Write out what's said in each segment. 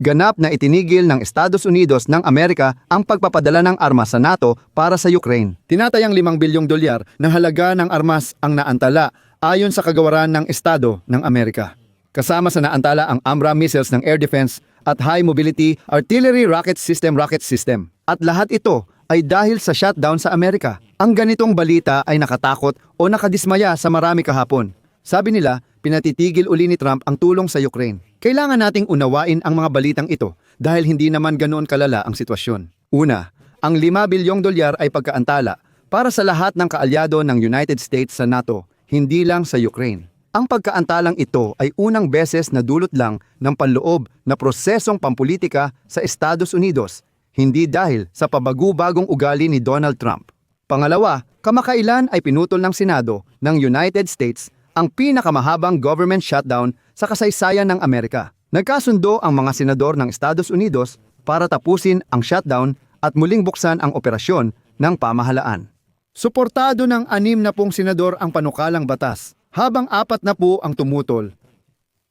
Ganap na itinigil ng Estados Unidos ng Amerika ang pagpapadala ng armas sa NATO para sa Ukraine. Tinatayang 5 bilyong dolyar na halaga ng armas ang naantala ayon sa kagawaran ng Estado ng Amerika. Kasama sa naantala ang AMRA missiles ng Air Defense at High Mobility Artillery Rocket System Rocket System. At lahat ito ay dahil sa shutdown sa Amerika. Ang ganitong balita ay nakatakot o nakadismaya sa marami kahapon. Sabi nila, pinatitigil uli ni Trump ang tulong sa Ukraine. Kailangan nating unawain ang mga balitang ito dahil hindi naman ganoon kalala ang sitwasyon. Una, ang 5 bilyong dolyar ay pagkaantala para sa lahat ng kaalyado ng United States sa NATO, hindi lang sa Ukraine. Ang pagkaantalang ito ay unang beses na dulot lang ng panloob na prosesong pampolitika sa Estados Unidos, hindi dahil sa pabago-bagong ugali ni Donald Trump. Pangalawa, kamakailan ay pinutol ng Senado ng United States ang pinakamahabang government shutdown sa kasaysayan ng Amerika. Nagkasundo ang mga senador ng Estados Unidos para tapusin ang shutdown at muling buksan ang operasyon ng pamahalaan. Suportado ng anim na pong senador ang panukalang batas, habang apat na po ang tumutol.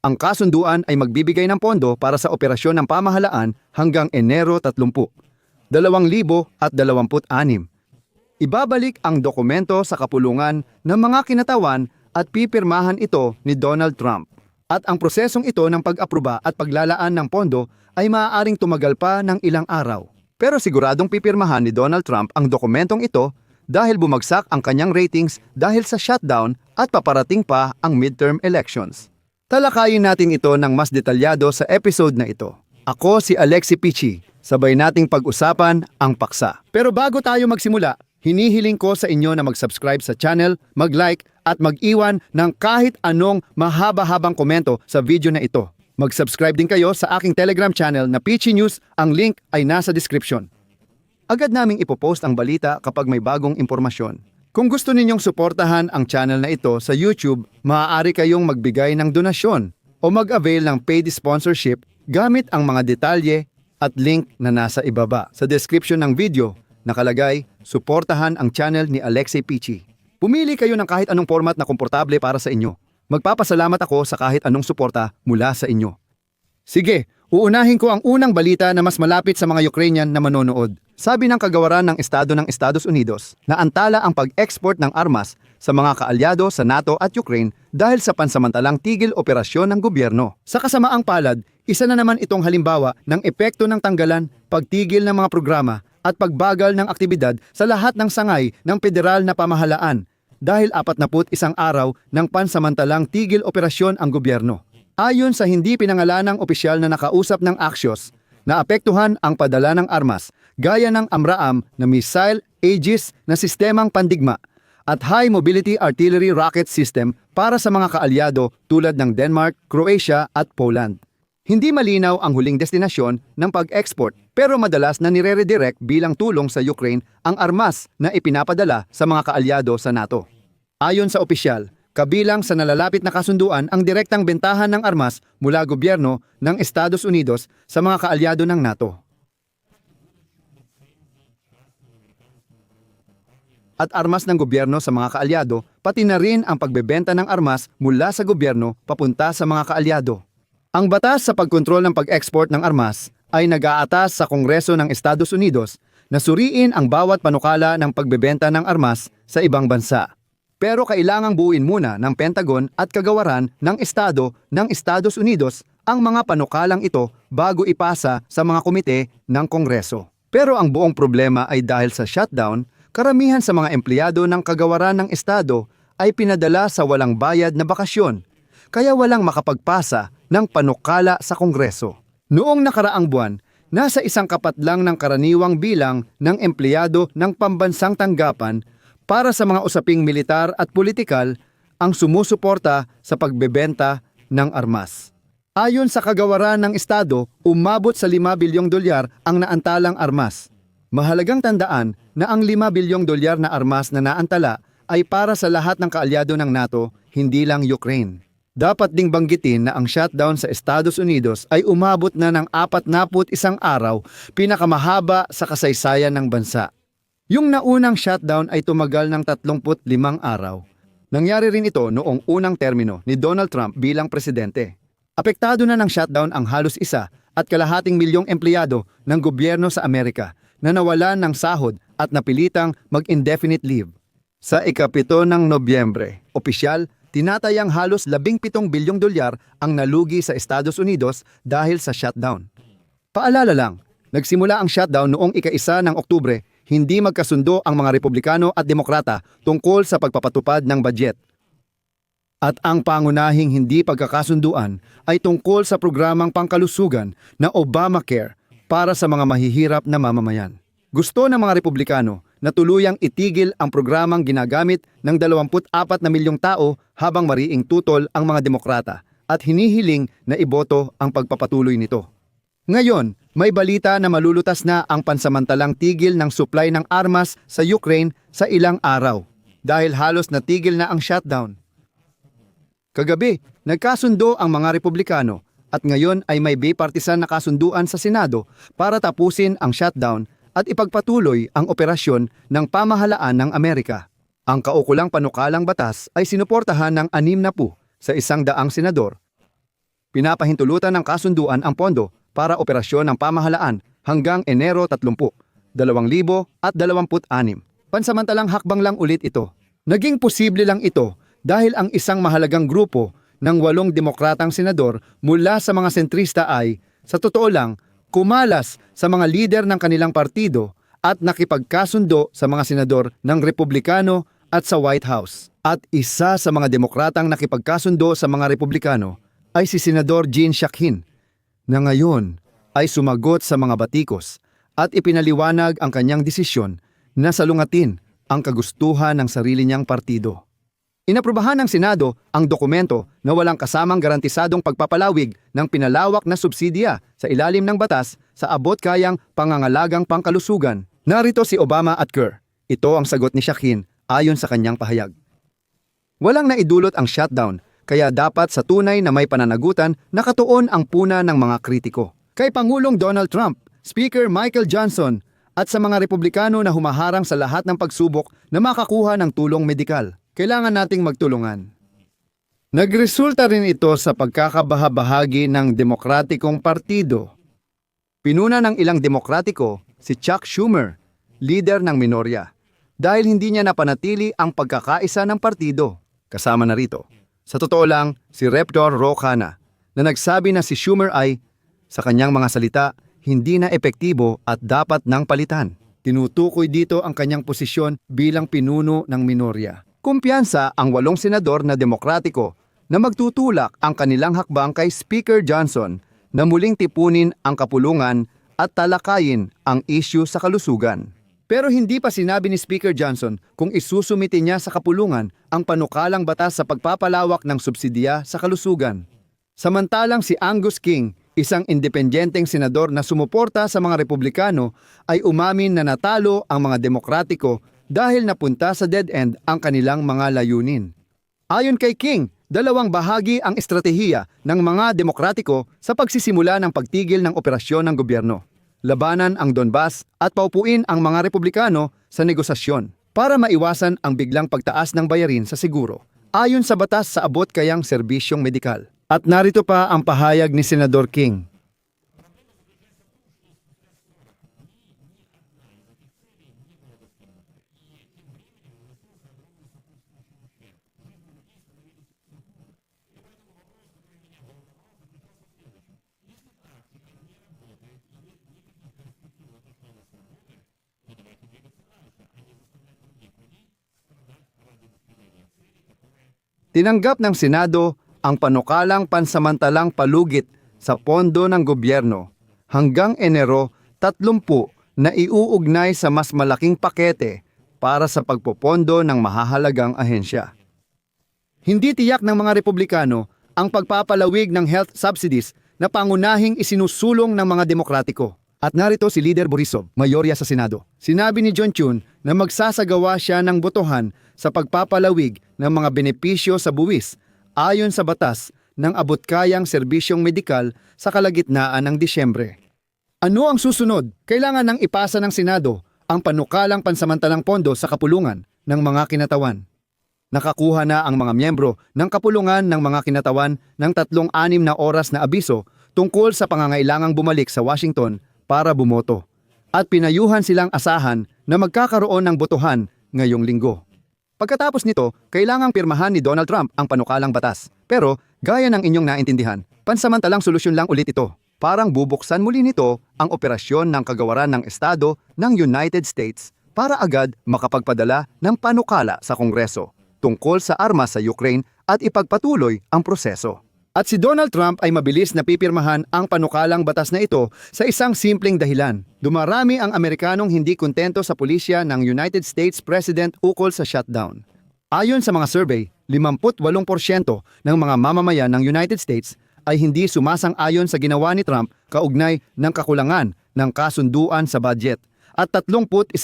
Ang kasunduan ay magbibigay ng pondo para sa operasyon ng pamahalaan hanggang Enero 30, 2026. Ibabalik ang dokumento sa kapulungan ng mga kinatawan at pipirmahan ito ni Donald Trump. At ang prosesong ito ng pag-aproba at paglalaan ng pondo ay maaaring tumagal pa ng ilang araw. Pero siguradong pipirmahan ni Donald Trump ang dokumentong ito dahil bumagsak ang kanyang ratings dahil sa shutdown at paparating pa ang midterm elections. Talakayin natin ito ng mas detalyado sa episode na ito. Ako si Alexi Pichi. Sabay nating pag-usapan ang paksa. Pero bago tayo magsimula, hinihiling ko sa inyo na mag-subscribe sa channel, mag-like at mag-iwan ng kahit anong mahaba-habang komento sa video na ito. Mag-subscribe din kayo sa aking Telegram channel na Pichi News. Ang link ay nasa description. Agad naming ipopost ang balita kapag may bagong impormasyon. Kung gusto ninyong suportahan ang channel na ito sa YouTube, maaari kayong magbigay ng donasyon o mag-avail ng paid sponsorship gamit ang mga detalye at link na nasa ibaba. Sa description ng video, nakalagay, suportahan ang channel ni Alexei Pichi. Pumili kayo ng kahit anong format na komportable para sa inyo. Magpapasalamat ako sa kahit anong suporta mula sa inyo. Sige, uunahin ko ang unang balita na mas malapit sa mga Ukrainian na manonood. Sabi ng kagawaran ng Estado ng Estados Unidos na antala ang pag-export ng armas sa mga kaalyado sa NATO at Ukraine dahil sa pansamantalang tigil operasyon ng gobyerno. Sa kasamaang palad, isa na naman itong halimbawa ng epekto ng tanggalan, pagtigil ng mga programa at pagbagal ng aktibidad sa lahat ng sangay ng federal na pamahalaan dahil 41 araw ng pansamantalang tigil operasyon ang gobyerno. Ayon sa hindi pinangalanang opisyal na nakausap ng Axios, naapektuhan ang padala ng armas gaya ng AMRAAM na missile Aegis na sistemang pandigma at High Mobility Artillery Rocket System para sa mga kaalyado tulad ng Denmark, Croatia at Poland. Hindi malinaw ang huling destinasyon ng pag-export pero madalas na nire-redirect bilang tulong sa Ukraine ang armas na ipinapadala sa mga kaalyado sa NATO. Ayon sa opisyal, kabilang sa nalalapit na kasunduan ang direktang bentahan ng armas mula gobyerno ng Estados Unidos sa mga kaalyado ng NATO. At armas ng gobyerno sa mga kaalyado, pati na rin ang pagbebenta ng armas mula sa gobyerno papunta sa mga kaalyado. Ang batas sa pagkontrol ng pag-export ng armas ay nag-aatas sa Kongreso ng Estados Unidos na suriin ang bawat panukala ng pagbebenta ng armas sa ibang bansa. Pero kailangang buuin muna ng Pentagon at kagawaran ng Estado ng Estados Unidos ang mga panukalang ito bago ipasa sa mga komite ng Kongreso. Pero ang buong problema ay dahil sa shutdown, karamihan sa mga empleyado ng kagawaran ng Estado ay pinadala sa walang bayad na bakasyon, kaya walang makapagpasa ng panukala sa Kongreso. Noong nakaraang buwan, nasa isang kapat lang ng karaniwang bilang ng empleyado ng pambansang tanggapan para sa mga usaping militar at politikal ang sumusuporta sa pagbebenta ng armas. Ayon sa kagawaran ng Estado, umabot sa 5 bilyong dolyar ang naantalang armas. Mahalagang tandaan na ang 5 bilyong dolyar na armas na naantala ay para sa lahat ng kaalyado ng NATO, hindi lang Ukraine. Dapat ding banggitin na ang shutdown sa Estados Unidos ay umabot na ng 41 araw, pinakamahaba sa kasaysayan ng bansa. Yung naunang shutdown ay tumagal ng 35 araw. Nangyari rin ito noong unang termino ni Donald Trump bilang presidente. Apektado na ng shutdown ang halos isa at at kalahating milyong empleyado ng gobyerno sa Amerika na nawalan ng sahod at napilitang mag-indefinite leave. Sa ikapito ng Nobyembre, opisyal, tinatayang halos 17 bilyong dolyar ang nalugi sa Estados Unidos dahil sa shutdown. Paalala lang, nagsimula ang shutdown noong ika-isa ng Oktubre, hindi magkasundo ang mga Republikano at Demokrata tungkol sa pagpapatupad ng budget. At ang pangunahing hindi pagkakasunduan ay tungkol sa programang pangkalusugan na Obamacare para sa mga mahihirap na mamamayan. Gusto ng mga Republikano na tuluyang itigil ang programang ginagamit ng 24 na milyong tao habang mariing tutol ang mga Demokrata at hinihiling na iboto ang pagpapatuloy nito. Ngayon, may balita na malulutas na ang pansamantalang tigil ng supply ng armas sa Ukraine sa ilang araw dahil halos natigil na ang shutdown. Kagabi, nagkasundo ang mga Republikano at ngayon ay may bipartisan na kasunduan sa Senado para tapusin ang shutdown at ipagpatuloy ang operasyon ng pamahalaan ng Amerika. Ang kaukulang panukalang batas ay sinuportahan ng anim na pu sa isang daang senador. Pinapahintulutan ng kasunduan ang pondo para operasyon ng pamahalaan hanggang Enero 30, 2026. Pansamantalang hakbang lang ulit ito. Naging posible lang ito dahil ang isang mahalagang grupo ng walong demokratang senador mula sa mga sentrista ay, sa totoo lang, kumalas sa mga lider ng kanilang partido at nakipagkasundo sa mga senador ng Republikano at sa White House. At isa sa mga demokratang nakipagkasundo sa mga Republikano ay si Senador Jean Shakhin na ngayon ay sumagot sa mga batikos at ipinaliwanag ang kanyang desisyon na salungatin ang kagustuhan ng sarili niyang partido. Inaprubahan ng Senado ang dokumento na walang kasamang garantisadong pagpapalawig ng pinalawak na subsidiya sa ilalim ng batas sa abot kayang pangangalagang pangkalusugan. Narito si Obama at Kerr. Ito ang sagot ni Shakhin ayon sa kanyang pahayag. Walang naidulot ang shutdown, kaya dapat sa tunay na may pananagutan nakatuon ang puna ng mga kritiko. Kay Pangulong Donald Trump, Speaker Michael Johnson, at sa mga Republikano na humaharang sa lahat ng pagsubok na makakuha ng tulong medikal. Kailangan nating magtulungan. Nagresulta rin ito sa pagkakabahabahagi ng Demokratikong Partido. Pinuna ng ilang demokratiko si Chuck Schumer, leader ng minorya, dahil hindi niya napanatili ang pagkakaisa ng partido. Kasama na rito. Sa totoo lang, si Reptor Rokana na nagsabi na si Schumer ay, sa kanyang mga salita, hindi na epektibo at dapat nang palitan. Tinutukoy dito ang kanyang posisyon bilang pinuno ng minorya. Kumpiyansa ang walong senador na demokratiko na magtutulak ang kanilang hakbang kay Speaker Johnson na muling tipunin ang kapulungan at talakayin ang isyu sa kalusugan. Pero hindi pa sinabi ni Speaker Johnson kung isusumiti niya sa kapulungan ang panukalang batas sa pagpapalawak ng subsidiya sa kalusugan. Samantalang si Angus King, isang independenteng senador na sumuporta sa mga Republikano, ay umamin na natalo ang mga demokratiko dahil napunta sa dead end ang kanilang mga layunin. Ayon kay King, dalawang bahagi ang estratehiya ng mga demokratiko sa pagsisimula ng pagtigil ng operasyon ng gobyerno. Labanan ang Donbas at paupuin ang mga Republikano sa negosasyon para maiwasan ang biglang pagtaas ng bayarin sa siguro ayon sa batas sa abot kayang serbisyong medikal. At narito pa ang pahayag ni Senador King. Tinanggap ng Senado ang panukalang pansamantalang palugit sa pondo ng gobyerno hanggang Enero 30 na iuugnay sa mas malaking pakete para sa pagpopondo ng mahahalagang ahensya. Hindi tiyak ng mga Republikano ang pagpapalawig ng health subsidies na pangunahing isinusulong ng mga demokratiko. At narito si Leader Borisov, mayorya sa Senado. Sinabi ni John Chun na magsasagawa siya ng botohan sa pagpapalawig ng mga benepisyo sa buwis ayon sa batas ng abot-kayang serbisyong medikal sa kalagitnaan ng Disyembre. Ano ang susunod? Kailangan nang ipasa ng Senado ang panukalang pansamantalang pondo sa kapulungan ng mga kinatawan. Nakakuha na ang mga miyembro ng kapulungan ng mga kinatawan ng tatlong anim na oras na abiso tungkol sa pangangailangang bumalik sa Washington para bumoto. At pinayuhan silang asahan na magkakaroon ng botohan ngayong linggo. Pagkatapos nito, kailangang pirmahan ni Donald Trump ang panukalang batas. Pero, gaya ng inyong naintindihan, pansamantalang solusyon lang ulit ito. Parang bubuksan muli nito ang operasyon ng kagawaran ng Estado ng United States para agad makapagpadala ng panukala sa Kongreso tungkol sa armas sa Ukraine at ipagpatuloy ang proseso. At si Donald Trump ay mabilis na pipirmahan ang panukalang batas na ito sa isang simpleng dahilan. Dumarami ang Amerikanong hindi kontento sa pulisya ng United States President ukol sa shutdown. Ayon sa mga survey, 58% ng mga mamamayan ng United States ay hindi sumasang-ayon sa ginawa ni Trump kaugnay ng kakulangan ng kasunduan sa budget at 31%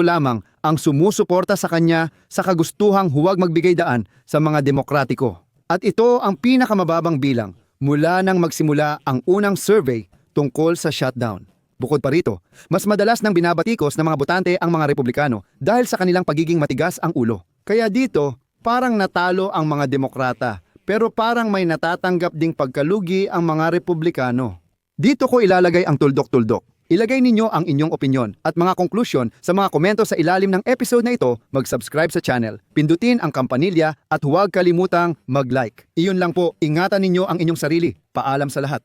lamang ang sumusuporta sa kanya sa kagustuhang huwag magbigay daan sa mga demokratiko. At ito ang pinakamababang bilang mula nang magsimula ang unang survey tungkol sa shutdown. Bukod pa rito, mas madalas nang binabatikos ng mga botante ang mga Republikano dahil sa kanilang pagiging matigas ang ulo. Kaya dito, parang natalo ang mga demokrata, pero parang may natatanggap ding pagkalugi ang mga Republikano. Dito ko ilalagay ang tuldok-tuldok. Ilagay ninyo ang inyong opinyon at mga konklusyon sa mga komento sa ilalim ng episode na ito, mag-subscribe sa channel, pindutin ang kampanilya at huwag kalimutang mag-like. Iyon lang po, ingatan ninyo ang inyong sarili. Paalam sa lahat.